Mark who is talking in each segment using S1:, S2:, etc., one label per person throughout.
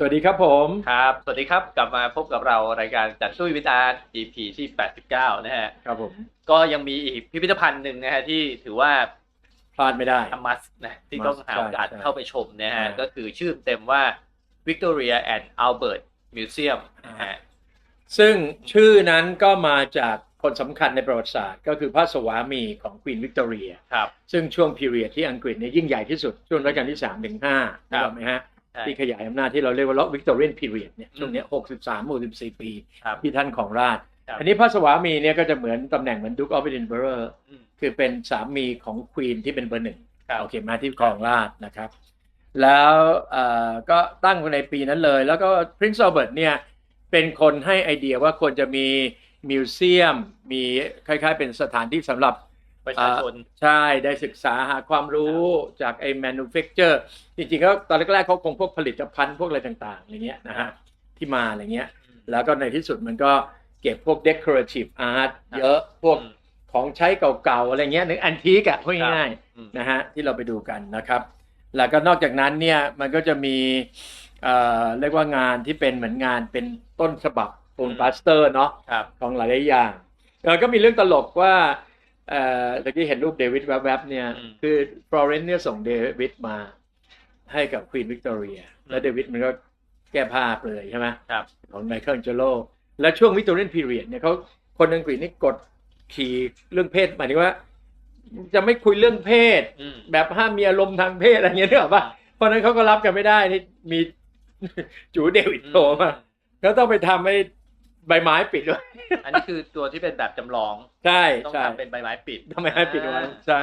S1: สวัสดีครับผม
S2: ครับ สวัสดีครับ กลับมาพบกับเรารายการจัดช่วยวิจารณ์ EP ที่ 89 นะฮะ
S1: ครับผม
S2: ก็ยังมีอีกพิพิธภัณฑ์หนึ่งนะฮะที่ถือว่า
S1: พลาดไม่ได้
S2: ทำมัสนะที่ต้องหาโอกาส
S1: ใช่
S2: เข้าไปชมนะฮะ
S1: ใช่
S2: ก็คือชื่อเต็มว่า Victoria and Albert Museum นะฮะ
S1: ซึ่งชื่อนั้นก็มาจากคนสำคัญในประวัติศาสตร์ ก็คือพระสวามีของควีนวิกตอเรีย
S2: ครับ
S1: ซึ่งช่วงพีเรียดที่อังกฤษเนี่ยยิ่งใหญ่ที่สุด ช่วงรัชกาลที่3ถึง5
S2: ครับ
S1: ถูกไหมฮะ
S2: ใช่
S1: ที่ขยายอำนาจที่เราเรียกว่าล็อกวิกตอเรียนพีเรียดเนี่ย
S2: อืม
S1: ช่วงเนี้ย63 64ปี
S2: ครับ
S1: ที่ท่านของราช
S2: ครับ
S1: อันนี้พระสวามีเนี่ยก็จะเหมือนตำแหน่งเหมือนดุกออฟเอดินเบอร์
S2: อืม
S1: คือเป็นสามีของควีนที่เป็นเบอร์หนึ่ง
S2: ครับ
S1: โอเคมาที่ครองราชนะครับ แล้วเอ่อก็ตั้งในปีนั้นเลย แล้วก็ Prince Albert เนี่ยเป็นคนให้ไอเดียว่าควรจะมีมิวเซียม มีคล้ายๆ เป็นสถานที่สำหรับ
S2: ประชาชน
S1: ใช่ได้ศึกษาหาความรู้จากไอ้ manufacture จริงๆก็ตอนแรกๆเขาคงพวกผลิตภัณฑ์พวกอะไรต่างๆอะไรเงี้ยนะ
S2: ครั
S1: ฮะ
S2: บ
S1: ที่มาอะไรเงี้ย แล้วก็ในที่สุดมันก็เก็บพวก decorative art เยอะพวก
S2: อืม
S1: ของใช้เก่าๆอะไรเงี้ยนึกอันทีกอะพูดง่าย
S2: อืม
S1: ๆนะฮะที่เราไปดูกันนะครับ แล้วก็นอกจากนั้นเนี่ยมันก็จะมีเอ่อเรียกว่างานที่เป็นเหมือนงานเป็นต้นฉบับปูน
S2: อืม
S1: ปาสเตอร์เนาะ
S2: ครับ
S1: ของหลายๆอย่างแล้วก็มีเรื่องตลกว่า เอ่อตะกี้เห็นรูปเดวิดแวบๆเนี่ย
S2: อืม
S1: คือฟลอเรนซ์เนี่ยส่งเดวิดมาให้กับควีนวิกตอเรีย แล้วเดวิดมันก็แก้ผ้าเปลยใช่ไหม
S2: ครับ
S1: ของไมเคิลเจโลและช่วงวิกตอเรียนพีเรียดเนี่ยเขาคนอังกฤษนี่กดขี่เรื่องเพศหมายถึงว่า จะไม่คุยเรื่องเพศ
S2: อืม
S1: แบบห้ามมีอารมณ์ทางเพศอะไรเงี้ยนึกออกปะเพราะฉะนั้นเขาก็รับกันไม่ได้ที่มีจูเดวิดโผล่มาก็ต้องไปทำให้ ใบไม้ปิดด้วย
S2: อันนี้คือตัวที่เป็นแบบจำลอง
S1: ใช่
S2: ต้อง
S1: ใช่
S2: ทำเป็นใบไม้ปิด
S1: ทำไมให้ปิดไว้ใช่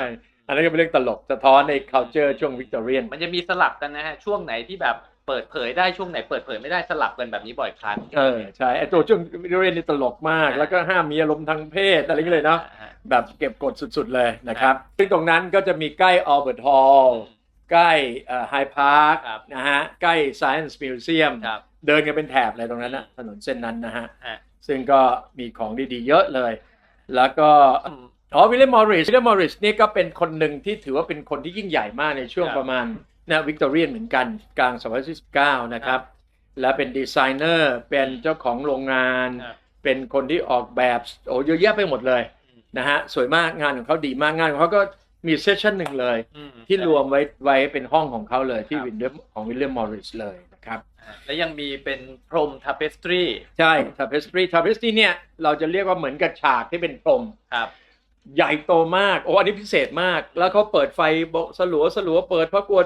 S1: อันนั้นก็เป็นเรื่องตลกสะท้อนใน culture ช่วงวิกตอเรียน
S2: มันจะมีสลับกันนะฮะช่วงไหนที่แบบเปิดเผยได้ช่วงไหนเปิดเผยไม่ได้สลับกันแบบนี้บ่อยครั้ง
S1: เออใช่ไอตัวช่วงวิกตอเรียนนี่ตลกมาก แล้วก็ห้ามมีอารมณ์ทางเพศอะไรอย่างเงี้ยเลยเนาะ
S2: อ่ฮ
S1: แบบเก็บกดสุดๆเลยนะครับ ซึ่งตรงนั้นก็จะมีใกล้อัลเบิร์ตฮอลล์ใกล้ไฮพาร์ค
S2: ครับ
S1: นะฮะใกล้ Science Museum
S2: ครับ
S1: เดินกันเป็นแถบเลยตรงนั้นนะถนนเส้นนั้นนะฮะ
S2: ฮะ
S1: ซึ่งก็มีของดีๆ เยอะเลย แล้วก็ อ๋อวิลเลียมมอริสวิลเลียมมอริสนี่ก็เป็นคนหนึ่งที่ถือว่าเป็นคนที่ยิ่งใหญ่มากในช่วง
S2: ครับ
S1: ประมาณนะวิกตอเรียนเหมือนกันกลางศตวรรษที่19นะครับและเป็นดีไซเนอร์ เป็นเจ้าของโรงงาน
S2: ครับ
S1: เป็นคนที่ออกแบบโอ้เยอะแยะไปหมดเลย
S2: อืม
S1: นะฮะสวยมากงานของเขาดีมากงานของเขาก็ มีเซสชันหนึ่งเลย
S2: อืม
S1: ที่รวมไว้ไว้เป็นห้องของเขาเลยที่
S2: ครับ
S1: วิลเลียมของวิลเลียมมอริสเลยนะครับ
S2: อ่าแล้วยังมีเป็นพรมทาเปสตรี
S1: ใช่ tapestry tapestry เนี่ยเราจะเรียกว่าเหมือนกับฉากที่เป็นพรม
S2: ครับ
S1: ใหญ่โตมาก โอ้ อันนี้พิเศษมาก แล้วเขาเปิดไฟโบสลัวสลัวเปิดเพราะกลัว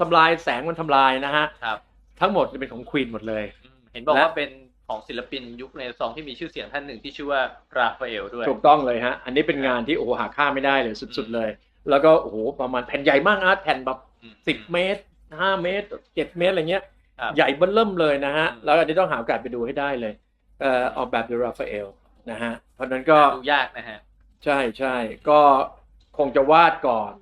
S1: ทำลายแสงมันทำลายนะฮะ
S2: ครับ
S1: ทั้งหมดจะเป็นของควีนหมดเลย
S2: อืมเห็นบอก
S1: และ
S2: ว่าเป็นของศิลปินยุคเรเนซองส์ที่มีชื่อเสียงท่านหนึ่งที่ชื่อว่าราฟาเอลด้วย
S1: ถูกต้องเลยฮะ อันนี้เป็นงานที่โอ้โหหาค่าไม่ได้เลยสุด ๆเลย แล้วก็โอ้โหประมาณแผ่นใหญ่มากนะแผ่นแบบ
S2: อืม
S1: สิบเมตรห้าเมตรเจ็ดเมตรอะไรเงี้ย
S2: ครับ
S1: ใหญ่เบิ้ลเริ่มเลยนะฮะ
S2: อืม
S1: แล้วอันนี้ต้องหาโอกาสไปดูให้ได้เลยเอ่อออกแบบโดยราฟาเอลนะฮะ เพราะฉะนั้นก็
S2: ดูยากนะฮะ
S1: ใช่ใช่ก็คงจะวาดก่อน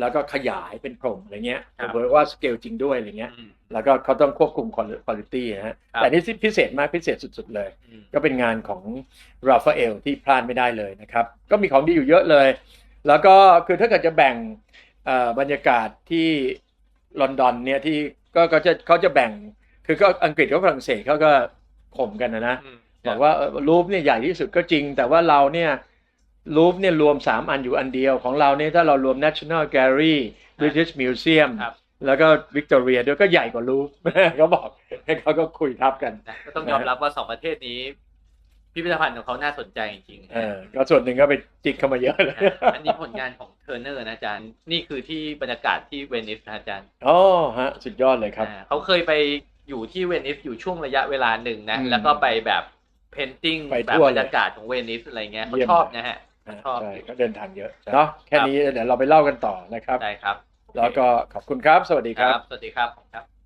S1: แล้วก็ขยายเป็นพรมอะไรเงี้ย
S2: ครับ
S1: เผื่อว่าสเกลจริงด้วยอะไรเงี้ย
S2: อืม
S1: แล้วก็เขาต้องควบคุมคุณภาพนะฮะ
S2: ครับ
S1: แต่นี่ที่พิเศษมากพิเศษสุด ๆ เลย
S2: อืม
S1: ก็เป็นงานของราฟาเอลที่พลาดไม่ได้เลยนะครับ ก็มีของดีอยู่เยอะเลย แล้วก็คือถ้าเกิดจะแบ่งเอ่อบรรยากาศที่ลอนดอนเนี่ยที่ก็ก็จะเขาจะแบ่งคือก็อังกฤษกับฝรั่งเศสเขาก็ข่มกันนะนะ
S2: อืม
S1: บอกว่ารูปเนี่ยใหญ่ที่สุดก็จริง แต่ว่าเราเนี่ยรูปเนี่ยรวม 3 อันอยู่อันเดียวของเราเนี่ยถ้าเรารวม National Gallery British Museum
S2: ครับ
S1: แล้วก็ Victoria ด้วยก็ใหญ่กว่ารูปเขาบอกเขาก็คุยทับกัน
S2: นะก็ต้องยอมรับว่าสองประเทศนี้ พิพิธภัณฑ์ของเขาน่าสนใจจริงๆ
S1: เออก็ส่วนหนึ่งก็ไปจิกเข้ามาเยอะเลย
S2: นะอันนี้ผลงานของเทอร์เนอร์นะอาจารย์ นี่คือที่บรรยากาศที่เวนิสนะอาจารย์
S1: อ๋อฮะ สุดยอดเลยครับ
S2: อ่าเขาเคยไปอยู่ที่เวนิสอยู่ช่วงระยะเวลาหนึ่งนะ
S1: อืม
S2: แล้วก็ไปแบบเพนติ้ง
S1: ไป
S2: แบบ
S1: ทั่ว
S2: บ
S1: เลย
S2: รรยากาศของเวนิสอะไรเงี้ยเขา
S1: เยี่ยม
S2: ชอบนะฮะชอบ
S1: ใช่ก็เดินทางเยอะเนาะแค่นี้เดี๋ยวเราไปเล่ากันต่อนะครับ
S2: ได้ครับ
S1: แล้วก็ขอบคุณครับ สวัสดี
S2: ค
S1: ครั
S2: รับบสวัสดีครับครับ